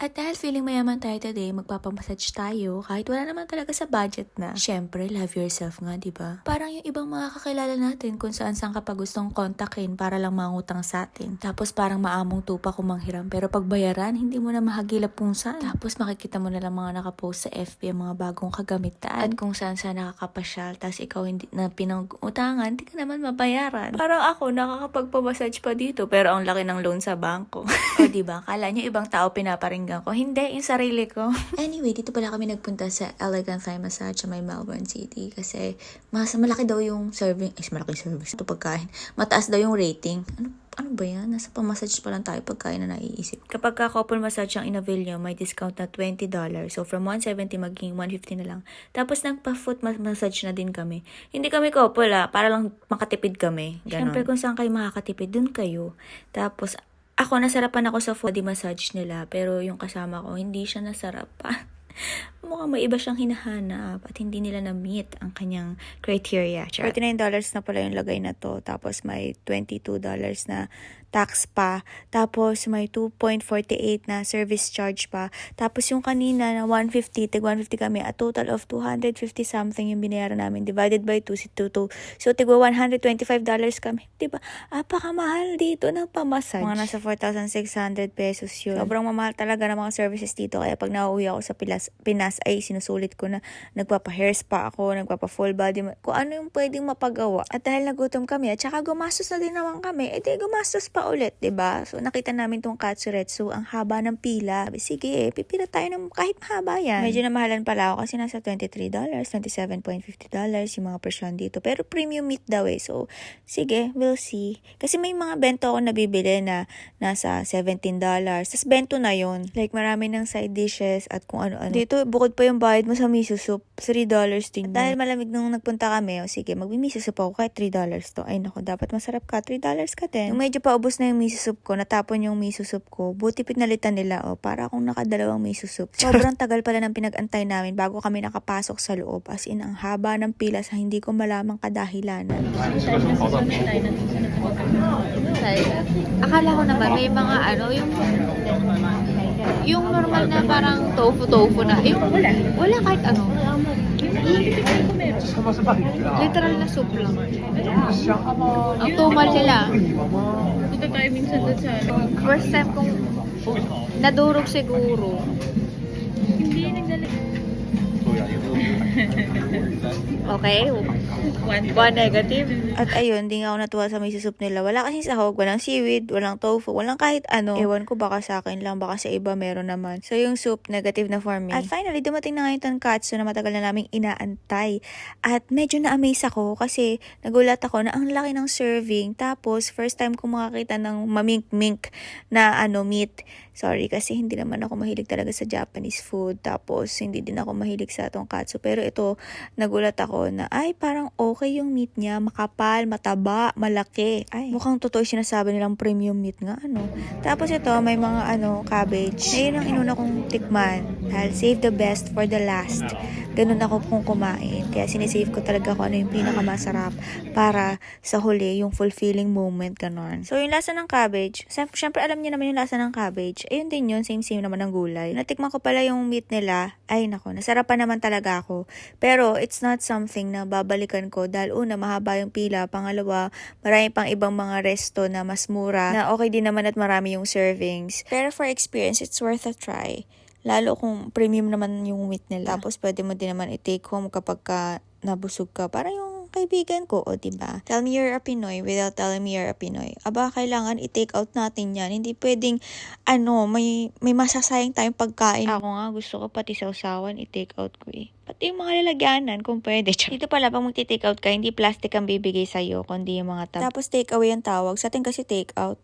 At dahil feeling mayaman tayo today, magpapamassage tayo kahit wala naman talaga sa budget na. Siyempre, love yourself nga, di ba? Parang yung ibang mga kakilala natin kung saan saan ka pa gustong kontakin para lang mangutang sa atin. Tapos parang maamong tupa kung manghiram. Pero pag bayaran, hindi mo na mahagilap kung saan. Tapos makikita mo na lang mga nakapost sa FB ang mga bagong kagamitan. At kung saan saan nakakapasyal. Tapos ikaw hindi na pinag-utangan, hindi ka naman mabayaran. Parang ako, nakakapagpamassage pa dito. Pero ang laki ng loan sa bangko. o di ba? Kala nyo ibang tao pinaparinggan ko. Hindi, yung sarili ko. anyway, dito pala kami nagpunta sa Elegant Thai Massage sa may Melbourne City. Kasi mas malaki daw yung serving. Ay, malaki service. Ito pagkain. Mataas daw yung rating. Ano ano ba yan? Nasa pamassage pa lang tayo pagkain na naiisip. Kapag ka couple massage ang inavail nyo, may discount na $20. So, from 170 maging 150 na lang. Tapos, nagpa-foot mas- massage na din kami. Hindi kami couple ah, para lang makatipid kami. Ganon. Siyempre, kung saan kayo makakatipid, dun kayo. Tapos, ako, nasarapan ako sa body massage nila. Pero yung kasama ko, hindi siya nasarapan. Mukhang may iba siyang hinahanap at hindi nila na-meet ang kanyang criteria. Char. $49 na pala yung lagay na to. Tapos may $22 na tax pa. Tapos may 2.48 na service charge pa. Tapos yung kanina na 150, tig 150 kami, a total of 250 something yung binayaran namin. Divided by 2, si 22. So tigwa $125 kami. Diba? Apakamahal dito ng pamassage. Mga nasa 4,600 pesos yun. Sobrang mamahal talaga ng mga services dito. Kaya pag nauwi ako sa Pilas, Pinas, ay sinusulit ko na nagpapa-hair spa ako, nagpapa-full body, kung ano yung pwedeng mapagawa. At dahil nagutom kami, at saka gumastos na din naman kami, edi gumastos pa ulit, ba So nakita namin tong Katsuretsu, ang haba ng pila. Sige, pipila tayo ng kahit mahaba yan. Medyo namahalan pala ako kasi nasa $23, $27.50 yung mga presyon dito. Pero premium meat daw eh. So, sige, we'll see. Kasi may mga bento ako nabibili na nasa $17. Tapos bento na yon Like marami ng side dishes at kung ano-ano. Dito, bukod pa yung bayad mo sa miso soup, $3 din. At dahil malamig nung nagpunta kami, o sige, magmi-miso soup ako kahit $3 to. Ay nako, dapat masarap ka, $3 ka din. Yung medyo paubos na yung miso soup ko, natapon yung miso soup ko, buti pinalitan nila, o para akong nakadalawang miso soup. Sobrang tagal pala ng pinag-antay namin bago kami nakapasok sa loob. As in, ang haba ng pila sa hindi ko malamang kadahilanan. Akala ko naman may mga ano, yung yung normal na parang tofu-tofu na. Yung wala. Wala kahit ano. Literal na soup lang. Ang tumal nila. Punta tayo minsan doon sa ano. First time kong nadurog siguro. Hindi nagdala. Okay. One. One negative. At ayun, di nga ako natuwa sa miso soup nila. Wala kasing sahog, walang seaweed, walang tofu, walang kahit ano. Ewan ko baka sa akin lang, baka sa iba meron naman. So yung soup, negative na for me. At finally, dumating na ngayon tonkatsu na matagal na naming inaantay. At medyo na-amaze ako kasi nagulat ako na ang laki ng serving. Tapos, first time ko makakita ng mamink-mink na ano, meat. Sorry, kasi hindi naman ako mahilig talaga sa Japanese food. Tapos, hindi din ako mahilig sa tonkatsu. Pero ito, nagulat ako na, ay, parang okay yung meat niya. Makapal, mataba, malaki. Ay, mukhang totoo yung sinasabi nilang premium meat nga, ano. Tapos ito, may mga, ano, cabbage. Ayun ang inuna kong tikman. Dahil save the best for the last. Ganun ako kung kumain. Kaya sinisave ko talaga kung ano yung pinakamasarap para sa huli, yung fulfilling moment, ganon. So, yung lasa ng cabbage, syem- syempre alam niyo naman yung lasa ng cabbage. Ayun din yun, same-same naman ng gulay. Natikman ko pala yung meat nila. Ay, nako, nasarapan naman talaga ako. Pero, it's not something na babalikan ko dahil una, mahaba yung pila. Pangalawa, marami pang ibang mga resto na mas mura na okay din naman at marami yung servings. Pero for experience, it's worth a try. Lalo kung premium naman yung meat nila. Tapos pwede mo din naman i-take home kapag ka nabusog ka. Para yung kaibigan ko, o diba? Tell me you're a Pinoy without telling me you're a Pinoy. Aba, kailangan i-take out natin yan. Hindi pwedeng, ano, may, may masasayang tayong pagkain. Ako nga, gusto ko pati sausawan, i-take out ko eh. Pati yung mga lalagyanan, kung pwede. Dito pala, pag magti-take out ka, hindi plastic ang bibigay sa'yo, kundi yung mga tab. Tapos take away ang tawag. Sa atin kasi take out.